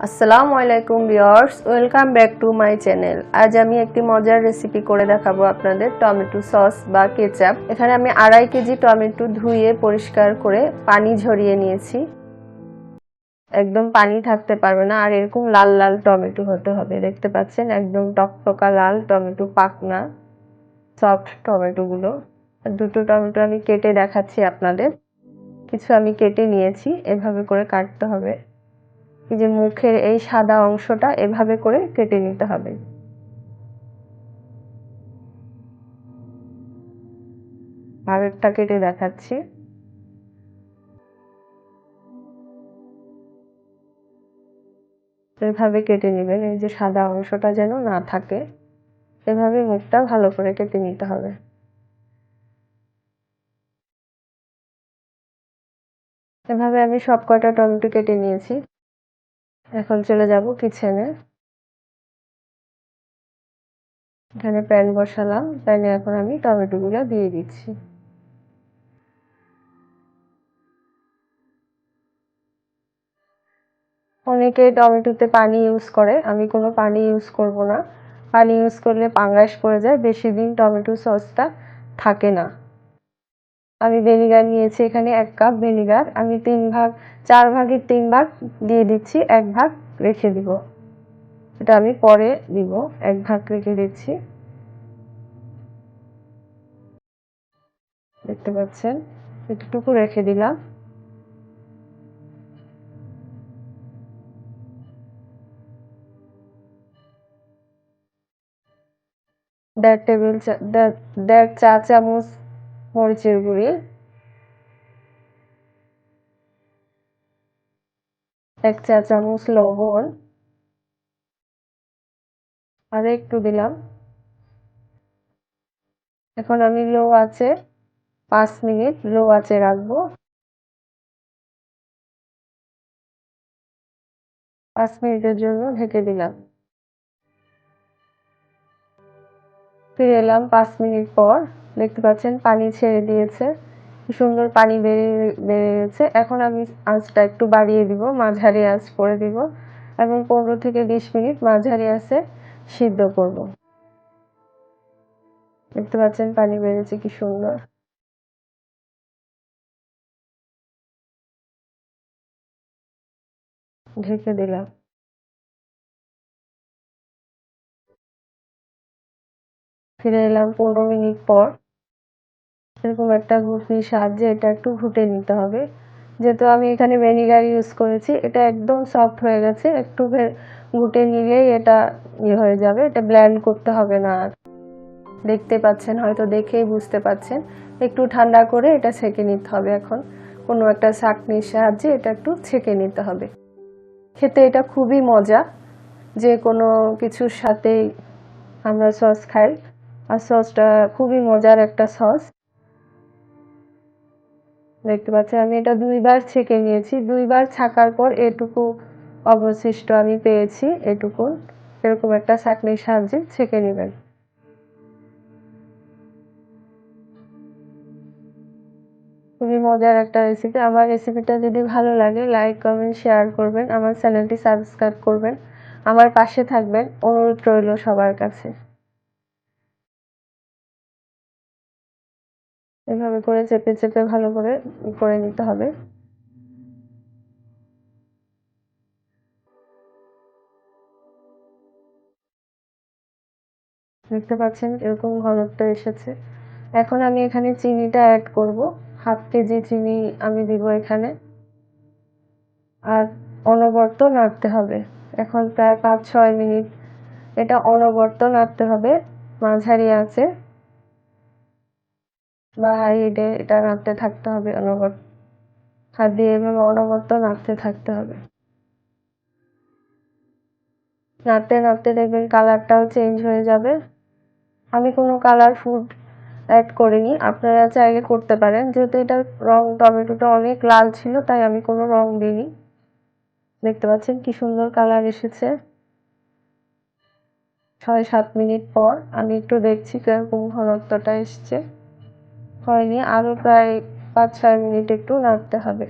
আসসালামু আলাইকুম viewers, welcome back to my channel. আজ আমি একটি মজার রেসিপি করে দেখাবো আপনাদের, টমেটো সস বা কেচাপ। এখানে আমি আড়াই কেজি টমেটো ধুয়ে পরিষ্কার করে পানি ঝরিয়ে নিয়েছি। একদম পানি থাকতে পারবে না, আর এরকম লাল লাল টমেটো হতে হবে। দেখতে পাচ্ছেন, একদম টকটকা লাল টমেটো পাকনা সফট টমেটোগুলো। দুটো টমেটো আমি কেটে দেখাচ্ছি আপনাদের। কিছু আমি কেটে নিয়েছি, এভাবে করে কাটতে হবে। যে মুখের এই সাদা অংশটা এভাবে করে কেটে নিতে হবে। আরেকটা কেটে দেখাচ্ছি। এভাবে কেটে নেবেন, এই যে সাদা অংশটা যেন না থাকে। এভাবে মুখটা ভালো করে কেটে নিতে হবে। এভাবে আমি সব কটা টমেটো কেটে নিয়েছি। এখন চলে যাব কিচেনে এখানে প্যান বসালাম প্যানে এখন আমি টমেটোগুলো দিয়ে দিচ্ছি। অনেকে টমেটোতে পানি ইউজ করে, আমি কোনো পানি ইউজ করব না। পানি ইউজ করলে পাঙ্গাস পড়ে যায়, বেশি দিন টমেটো সসটা থাকে না। আমি ভিনিগার নিয়েছি এখানে এক কাপ ভিনিগার আমি তিন ভাগ, চার ভাগের তিন ভাগ দিয়ে দিচ্ছি, এক ভাগ রেখে দিব। এটা আমি পরে দিব, এক ভাগ রেখে দিচ্ছি। দেখতে পাচ্ছেন? একটুকু রেখে দিলাম। দেড় টেবিল চা দেড় চা চামচ মরিচের গুঁড়ি। এক চা চামচ লবণ। আর একটু দিলাম। এখন আমি লো আছে পাঁচ মিনিট লো আছে রাখব। পাঁচ মিনিটের জন্য ঢেকে দিলাম। ফিরে এলাম পাঁচ মিনিট পর। দেখতে পাচ্ছেন, পানি ছেড়ে দিয়েছে। সুন্দর পানি বেরিয়ে বেরিয়ে গেছে এখন আমি আঁচটা একটু বাড়িয়ে দিব, মাঝারি আঁচ করে দিব। এবং পনেরো থেকে বিশ মিনিট মাঝারি আঁচে সিদ্ধ করব। দেখতে পাচ্ছেন, পানি বেরিয়েছে, কি সুন্দর। ঢেকে দিলাম। ফিরে এলাম পনেরো মিনিট পর। এরকম একটা ঘুটনির সাহায্যে এটা একটু ঘুটে নিতে হবে। যেহেতু আমি এখানে ভেনিগার ইউজ করেছি, এটা একদম সফট হয়ে গেছে, একটু ঘুটে নিলেই এটা ইয়ে হয়ে যাবে, এটা ব্ল্যান্ড করতে হবে না আর। দেখতে পাচ্ছেন, হয়তো দেখেই বুঝতে পাচ্ছেন। একটু ঠান্ডা করে এটা ছেঁকে নিতে হবে এখন। কোনো একটা চাকনির সাহায্যে এটা একটু ছেঁকে নিতে হবে। খেতে এটা খুবই মজা। যে কোনো কিছুর সাথেই আমরা সস খাই। আর সসটা খুবই মজার একটা সস দেখতে পাচ্ছেন, আমি এটা দুইবার ছেঁকে নিয়েছি। দুইবার ছাকার পর এটুকু অবশিষ্ট আমি পেয়েছি, এটুকু। এরকম একটা ছাঁকনির সাহায্যে ছেঁকে নেবেন। খুবই মজার একটা রেসিপি আমার রেসিপিটা যদি ভালো লাগে লাইক কমেন্ট শেয়ার করবেন। আমার চ্যানেলটি সাবস্ক্রাইব করবেন। আমার পাশে থাকবেন। অনুরোধ রইল সবার কাছে। এভাবে করে চেপে চেপে ভালো করে করে নিতে হবে। দেখতে পাচ্ছেন এরকম ঘনত্ব এসেছে। এখন আমি এখানে চিনিটা অ্যাড করব। হাফ কেজি চিনি আমি দিব এখানে। আর অনবর্ত নাড়তে হবে। এখন প্রায় পাঁচ ছয় মিনিট এটা অনবর্ত নাড়তে হবে। মাঝারি আছে। বা হাই হিটে এটা নাড়তে থাকতে হবে অনবরত। হাত দিয়ে এভাবে অনবরত নাড়তে থাকতে হবে। নাড়তে নাড়তে দেখবেন কালারটাও চেঞ্জ হয়ে যাবে। আমি কোনো কালার ফুড অ্যাড করিনি। আপনারা চাইলে করতে পারেন। যেহেতু এটা রং টমেটোটা অনেক লাল ছিল, তাই আমি কোনো রং দিইনি। দেখতে পাচ্ছেন কি সুন্দর কালার এসেছে। ছয় সাত মিনিট পর আমি একটু দেখছি কীরকম ঘনত্বটা এসছে। হয়নি আরও প্রায় পাঁচ ছয় মিনিট একটু নাড়তে হবে।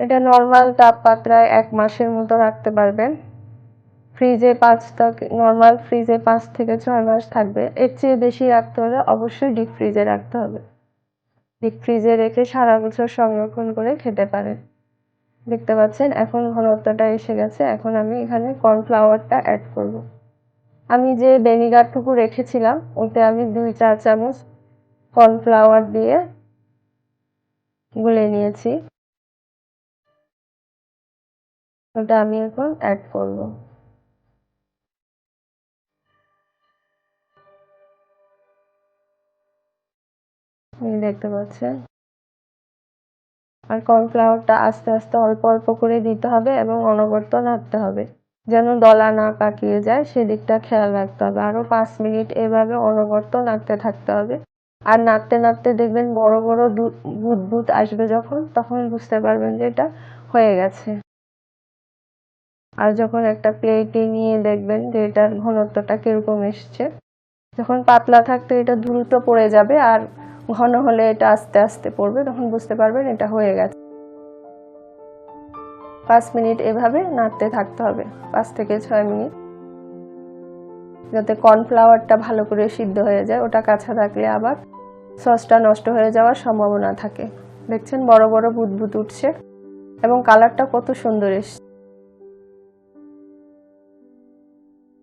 এটা নর্মাল তাপমাত্রায় এক মাসের মতো রাখতে পারবেন। ফ্রিজে পাঁচ থেকে নর্মাল ফ্রিজে পাঁচ থেকে ছয় মাস থাকবে। এর চেয়ে বেশি রাখতে হলে অবশ্যই ডিপ ফ্রিজে রাখতে হবে। ডিপ ফ্রিজে রেখে সারা বছর সংরক্ষণ করে খেতে পারেন। দেখতে পাচ্ছেন, এখন ঘনত্বটা এসে গেছে। এখন আমি এখানে কর্নফ্লাওয়ারটা অ্যাড করব। আমি যে ভিনেগারটুকু রেখেছিলাম, ওতে আমি দুই চা চামচ কর্নফ্লাওয়ার দিয়ে গুলে নিয়েছি। ওটা আমি এখন অ্যাড করব। দেখতে পাচ্ছেন? আর কর্নফ্লাওয়ারটা আস্তে আস্তে অল্প অল্প করে দিতে হবে এবং অনবরত নাড়তে হবে। যেন দলা না পাকিয়ে যায়, সেদিকটা খেয়াল রাখতে হবে। আরও পাঁচ মিনিট এভাবে অনবরত নাড়তে থাকতে হবে। আর নাড়তে নাড়তে দেখবেন বড় বড় বুদবুদ আসবে যখন, তখন বুঝতে পারবেন যে এটা হয়ে গেছে। আর যখন একটা প্লেটে নিয়ে দেখবেন যে এটার ঘনত্বটা কীরকম এসছে, যখন পাতলা থাকতে এটা দ্রুত পড়ে যাবে, আর ঘন হলে এটা আস্তে আস্তে পড়বে, তখন বুঝতে পারবেন এটা হয়ে গেছে। পাঁচ মিনিট এভাবে নাড়তে থাকতে হবে, পাঁচ থেকে ছয় মিনিট। যাতে কর্নফ্লাওয়ারটা ভালো করে সিদ্ধ হয়ে যায়, ওটা কাঁচা থাকলে আবার সসটা নষ্ট হয়ে যাওয়ার সম্ভাবনা থাকে। দেখছেন বড় বড় বুদবুদ উঠছে এবং কালারটা কত সুন্দর এসছে।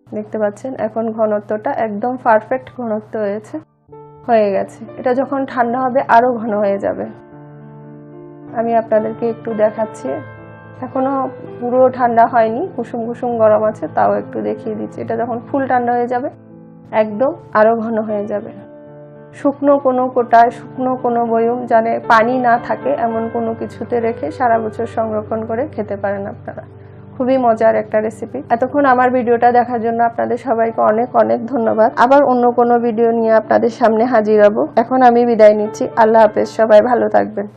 দেখতে পাচ্ছেন, এখন ঘনত্বটা একদম পারফেক্ট ঘনত্ব হয়েছে, হয়ে গেছে। এটা যখন ঠান্ডা হবে আরও ঘন হয়ে যাবে। আমি আপনাদেরকে একটু দেখাচ্ছি। এখনও পুরো ঠান্ডা হয়নি, কুসুম কুসুম গরম আছে, তাও একটু দেখিয়ে দিচ্ছি। এটা যখন ফুল ঠান্ডা হয়ে যাবে, একদম আরও ঘন হয়ে যাবে। শুকনো কোনো কোটায়, শুকনো কোনো বয়ম জানে পানি না থাকে, এমন কোনো কিছুতে রেখে সারা বছর সংরক্ষণ করে খেতে পারেন আপনারা। খুবই মজার একটা রেসিপি এতক্ষণ আমার ভিডিওটা দেখার জন্য আপনাদের সবাইকে অনেক অনেক ধন্যবাদ। আবার অন্য কোনো ভিডিও নিয়ে আপনাদের সামনে হাজির হব। এখন আমি বিদায় নিচ্ছি। আল্লাহ হাফেজ। সবাই ভালো থাকবেন।